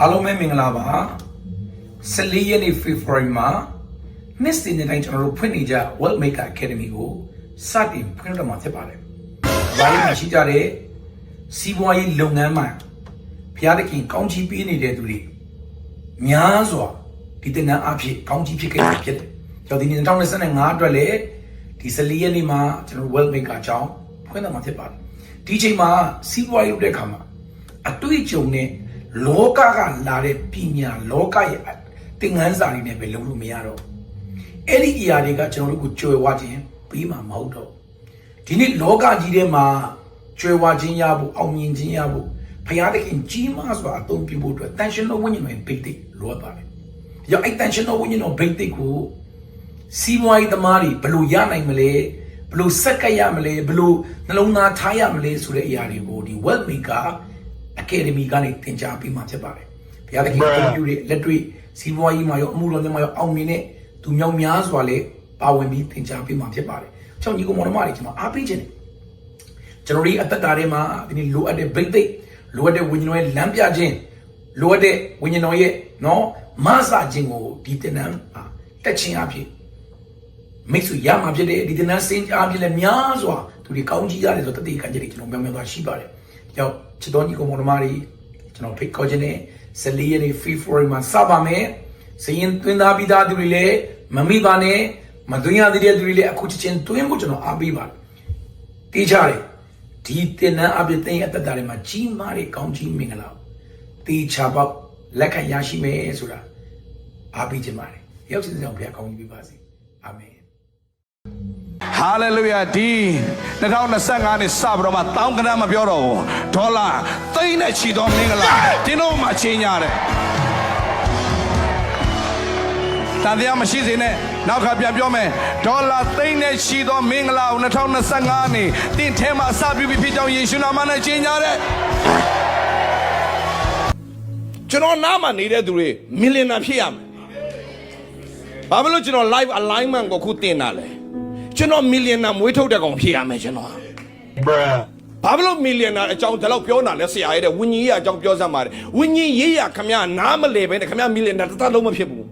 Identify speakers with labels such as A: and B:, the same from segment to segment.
A: အားလုံးပဲမင်္ဂလာပါ14ရက်နေ့ February မှာ Miss တင်တဲ့တိုင်းကျွန်တော်တို့ဖွင့်နေကြ World Maker Academy ကိုစတင်ဖွင့်တော့မှာဖြစ်ပါတယ်။ဘာလို့မရှိကြတဲ့စီးပွားရေးလုပ်ငန်းမှာဖျားတခင်ကောင်းချီးပေးနေတဲ့သူတွေများစွာဒီတင်နန်းအဖြစ်ကောင်းချီးဖြစ်ခဲ့တာဖြစ်တယ်။ကျော်ဒီနေ့2025အတွက်လည်းဒီ14ရက်နေ့မှာကျွန်တော်တို့ World Maker အကြောင်းဖွင့်တော့မှာဖြစ်ပါတယ်။ဒီချိန်မှာစီးပွားရေးလုပ်တဲ့အခါမှာအတွေ့အကြုံနဲ့ လောကကလာတဲ့ပညာလောကရဲ့သင်ခန်းစာတွေနဲ့ပဲလုံးလို့မရတော့ဘူးအဲ့ဒီအရာတွေကကျွန်တော်တို့ကိုကြွယ်ဝခြင်းပြီးမှမဟုတ်တော့ဘူးဒီနေ့လောကကြီးထဲမှာကြွယ်ဝခြင်းရဖို့အောင်မြင်ခြင်းရဖို့ဘုရားသခင်ကြီးမားစွာအသုံးပြုဖို့အတွက်တန်ရှင်တော်ဝိညာဉ်ရဲ့ဘိတ်သိက်လိုအပ်ပါတယ်။ကြောင့်အဲ့တန်ရှင်တော်ဝိညာဉ်တော်ဘိတ်သိက်ကိုစီးပွားရေးသမားတွေဘယ်လိုရနိုင်မလဲဘယ်လိုဆက်ကပ်ရမလဲဘယ်လိုနှလုံးသားထားရမလဲဆိုတဲ့အရာတွေကိုဒီ Wealth Maker Academy ကနေသင်ကြားပေးမှာဖြစ်ပါတယ်။ဘုရားသခင်ကွန်ပျူတာလက်တွေ့စီးပွားရေးမှာရောအမှုတော်တွေမှာရောအောင်မြင်တဲ့သူမြောက်များစွာလည်းပါဝင်ပြီးသင်ကြားပေးမှာဖြစ်ပါတယ်။ချောင်းကြီးကမောင်နှမတွေကျွန်တော်အားပေးခြင်းတယ်။ကျွန်တော်ဒီအသက်တာထဲမှာဒီနေ့လိုအပ်တဲ့ဗိတ်သိက်လိုအပ်တဲ့ဝိညာဉ်တော်ရဲ့လမ်းပြခြင်းလိုအပ်တဲ့ဝိညာဉ်တော်ရဲ့နော်မဆာခြင်းကိုဒီတင်နန်းတက်ခြင်းအဖြစ်မိတ်ဆွေရမှာဖြစ်တဲ့ဒီတင်နန်းစင်အားဖြင့်လည်းများစွာသူတွေကောင်းကြီးရတယ်ဆိုတတိကံကြတွေကျွန်တော်များများစွာရှိပါတယ်။ကြောင့် ချစ်တော်ညီကောင်မောင်နှမတွေကျွန်တော်ဖိတ်ခေါ်ခြင်းနဲ့14ရက်နေ့ February မှာစပါမယ်။စရင်သွင်းသားပြီးသားသူတွေလည်းမမိပါနဲ့မသွင်းရသေးတဲ့သူတွေလည်းအခုချက်ချင်းသွင်းဖို့ကျွန်တော်အားပေးပါတယ်။တေးကြတယ်ဒီတင်နန်းအပြည့်သိအတ္တတာတွေမှာကြီးမားတဲ့ကောင်းကြီးမင်္ဂလာတေးချပေါက်လက်ခံရရှိမယ်ဆိုတာအားပေးခြင်းပါတယ်။ရောက်စီဆောင်ဘုရားကောင်းကြီးပေးပါစေ။အာမင်။
B: ဟာလေလုယာဒီ2025နှစ်စပြီးတော့မှတောင်းကနမပြောတော့ဘူးဒေါ်လာသိန်းနဲ့ချီသောမင်္ဂလာတင်းတို့မှချင်းကြတယ်တန်တရားမရှိစေနဲ့နောက်ခါပြန်ပြောမယ်ဒေါ်လာသိန်းနဲ့ချီသောမင်္ဂလာကို2025နှစ်တင်းထဲမှာစပြုပြီးဖြစ်ကြောင်းယေရှုနာမနဲ့ချင်းကြတယ်ကျွန်တော်နားမှာနေတဲ့သူတွေမီလီယံနာဖြစ်ရမယ်ဘာဖြစ်လို့ကျွန်တော် live alignment ကိုခုတင်တာလဲ ကျွန်တော်မီလီယံနာမွေးထုတ်တဲ့ကောင်ဖြစ်ရမယ်ကျွန်တော်
C: Bruh.
B: ဘာဖြစ်လို့မီလီယံနာအကြောင်းဒီလောက်ပြောတာလဲဆရာရဲ့တဲ့ဝิญဉ်ရေးအကြောင်းပြောစမ်းပါတယ်ဝิญဉ်ရေးရခမရနားမလဲပဲနဲ့ခမရမီလီယံနာတစ်သက်လုံးမဖြစ်ဘူး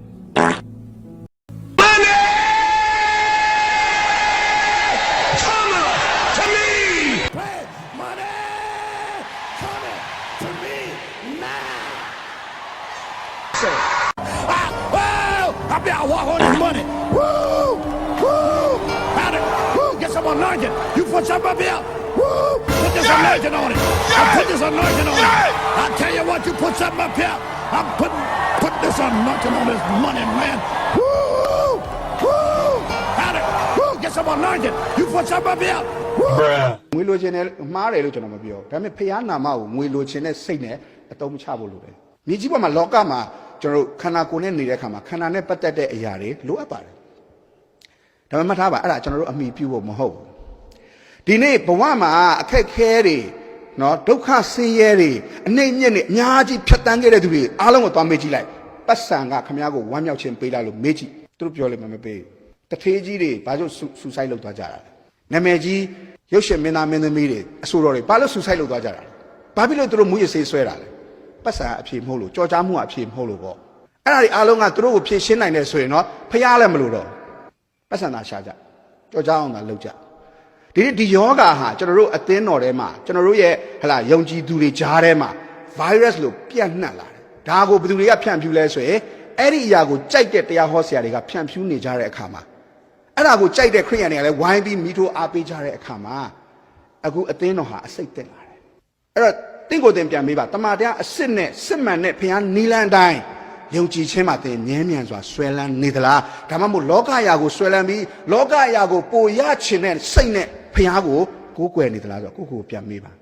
D: I better walk on this money. Woo! Woo! Anointing. You put some up here. Woo! Put this anointing on it. I put this anointing on it. I tell you what, you put something up here. I'm putting put this anointing on this money, man. Woo! Woo! Had it. Woo! Get some anointing. You put something up here. Woo!
C: Bruh.
E: ငွေလိုချင်တယ်မှားတယ်လို့ကျွန်တော်မပြောဒါပေမဲ့ဖះနာမကိုငွေလိုချင်တဲ့စိတ်နဲ့အတုံးမချဖို့လိုတယ်မြေကြီးပေါ်မှာလောကမှာကျွန်တော်တို့ခန္ဓာကိုယ်နဲ့နေတဲ့အခါမှာခန္ဓာနဲ့ပတ်သက်တဲ့အရာတွေလိုအပ်ပါတယ်ဒါပေမဲ့မှတ်ထားပါအဲ့ဒါကျွန်တော်တို့အမိပြုဖို့မဟုတ်ဘူး ဒီနေ့ဘဝမှာအခက်ခဲတွေနော်ဒုက္ခဆင်းရဲတွေအနှိမ့်ညက်တွေအများကြီးဖြတ်တန်းခဲ့တဲ့သူတွေအားလုံးကိုသွားမေးကြည့်လိုက်ပတ်စံကခမ ्या ကိုဝမ်းမြောက်ခြင်းပေးလိုက်လို့မေးကြည့်သူတို့ပြောလိမ့်မယ်မပေးဘူးတထေးကြီးတွေဘာလို့ဆူဆိုင်လောက်သွားကြတာလဲနာမည်ကြီးရုပ်ရှင်မင်းသားမင်းသမီးတွေအဆိုတော်တွေဘာလို့ဆူဆိုင်လောက်သွားကြတာလဲဘာဖြစ်လို့သူတို့မူရစေးဆွဲတာလဲပတ်စံအဖြေမဟုတ်လို့ကြော်ကြားမှုအဖြေမဟုတ်လို့ပေါ့အဲ့ဒါတွေအားလုံးကသူတို့ကိုဖြေရှင်းနိုင်တယ်ဆိုရင်တော့ဖျားလည်းမလို့တော့ပတ်စံသာရှာကြကြော်ကြားအောင်သာလုပ်ကြ ဒီနေ့ဒီယောဂါဟာကျွန်တော်တို့အသင်းတော်ထဲမှာကျွန်တော်တို့ရဲ့ဟလာယုံကြည်သူတွေကြားထဲမှာ virus လို့ပြန့်နှံ့လာတယ်။ဒါကိုဘယ်သူတွေကဖြန့်ဖြူးလဲဆိုရင်အဲ့ဒီအရာကိုကြိုက်တဲ့တရားဟောဆရာတွေကဖြန့်ဖြူးနေကြတဲ့အခါမှာအဲ့ဒါကိုကြိုက်တဲ့ခရိယန်တွေကလည်းဝိုင်းပြီးမိထိုးအားပေးကြတဲ့အခါမှာအခုအသင်းတော်ဟာအစိတ်တက်လာတယ်။အဲ့တော့တင့်ကိုယ်တင်ပြန်ပေးပါတမန်တရားအစစ်နဲ့စစ်မှန်နဲ့ဖျားနီလန်တိုင်းယုံကြည်ခြင်းမှာသင်မြဲမြံစွာဆွဲလန်းနေသလားဒါမှမဟုတ်လောကယာကိုဆွဲလန်းပြီးလောကယာကိုပိုရချင်တဲ့စိတ်နဲ့ ဖျားကိုကိုးကွယ်နေသလားဆိုတော့ကိုယ့်ကိုယ်ကိုပြန်မေးပါ